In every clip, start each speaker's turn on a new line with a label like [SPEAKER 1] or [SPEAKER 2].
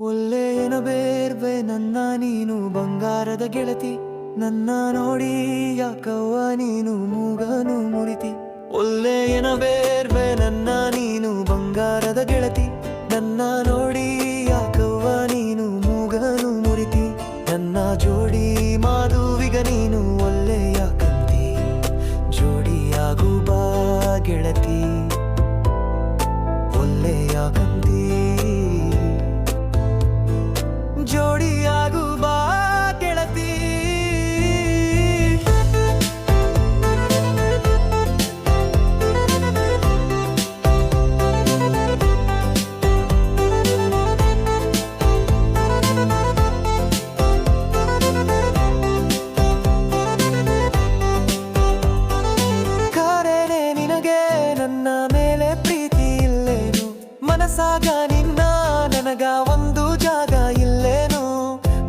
[SPEAKER 1] ಒಳ್ಳೆಯನ ಬೇರ್ವೆ, ನನ್ನ ನೀನು ಬಂಗಾರದ ಗೆಳತಿ. ನನ್ನ ನೋಡಿ ಯಾಕವ್ವ ನೀನು ಮೂಗನು ಮುರಿತಿ ಒಳ್ಳೆಯನ ಬೇರ್ವೆ, ನನ್ನ ನೀನು ಬಂಗಾರದ ಗೆಳತಿ. ನನ್ನ ನೋಡಿ ಯಾಕವ್ವ ನೀನು ಮೂಗನು ಮುರಿತಿ ನನ್ನ ಜೋಡಿ ಮಾಧುವಿಗ ನೀನು ಮನಸಾಗ ನಿನ್ನ ನನಗ ಒಂದು ಜಾಗ ಇಲ್ಲೇನು?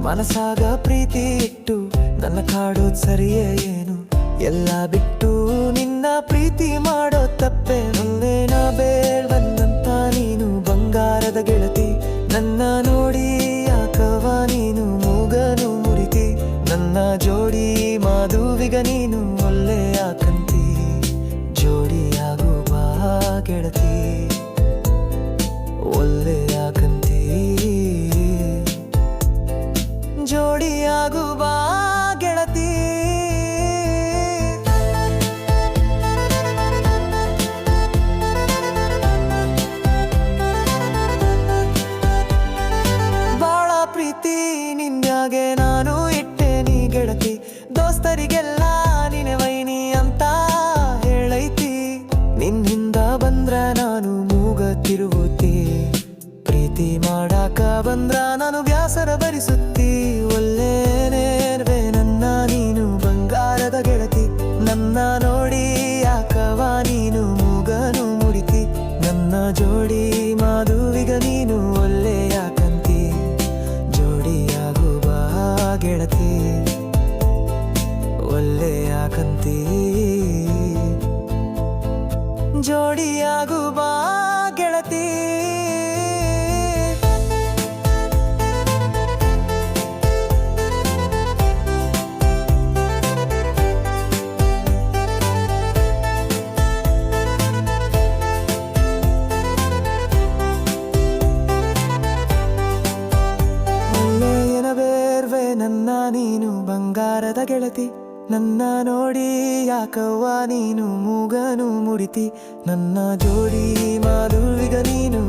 [SPEAKER 1] ಮನಸಾಗ ಪ್ರೀತಿ ಇಟ್ಟು ನನ್ನ ಕಾಡೋದ್ ಸರಿಯೇ ಏನು? ಎಲ್ಲ ಬಿಟ್ಟು ನಿನ್ನ ಪ್ರೀತಿ ಮಾಡೋ ತಪ್ಪೆ? ಮುಂದೇನ ಬೇಡ್ಬಂದಂತ ನೀನು ಬಂಗಾರದ ಗೆಳತಿ. ನನ್ನ ನೋಡಿ ಯಾಕವ ನೀನು ಮೂಗನು ಮುರಿತಿ? ನನ್ನ ಜೋಡಿ ಮಾಧುವಿಗ ನೀನು ಒಳ್ಳೆಯ ಕಂತಿ. ಜೋಡಿಯಾಗು ಬಾ ಗೆಳತಿ. ನಿನ್ಯಾಗೆ ನಾನು ಇಟ್ಟೆ ನೀ ಗೆಳತಿ. ದೋಸ್ತರಿಗೆಲ್ಲ ನೀನೆ ವೈನಿ ಅಂತ ಹೇಳೈತಿ. ನಿನ್ನಿಂದ ಬಂದ್ರ ನಾನು ಮೂಗ ತಿರುಗುತ್ತಿ ಪ್ರೀತಿ ಮಾಡಾಕ ಬಂದ್ರ ನಾನು ವ್ಯಾಸರ ಭರಿಸುತ್ತಿ ಒಳ್ಳೆನೇರ್ವೆ ನನ್ನ ನೀನು ಬಂಗಾರದ ಗೆಳತಿ. ನನ್ನ ನೋಡಿ ಯಾಕವ ನೀನು ಮೂಗನು ಮುಡಿತಿ ನನ್ನ ಜೋಡಿ ಗೆಳತಿ ಒಳ್ಳೆಯ ಕಂತಿ. ಬಾ ಗೆಳತಿ. ನನ್ನ ನೀನು ಬಂಗಾರದ ಗೆಳತಿ ನನ್ನ ನೋಡಿ ಯಾಕವ್ವ ನೀನು ಮೂಗನು ಮುಡಿತಿ ನನ್ನ ಜೋಡಿ ಮಾಧುವಿಗ ನೀನು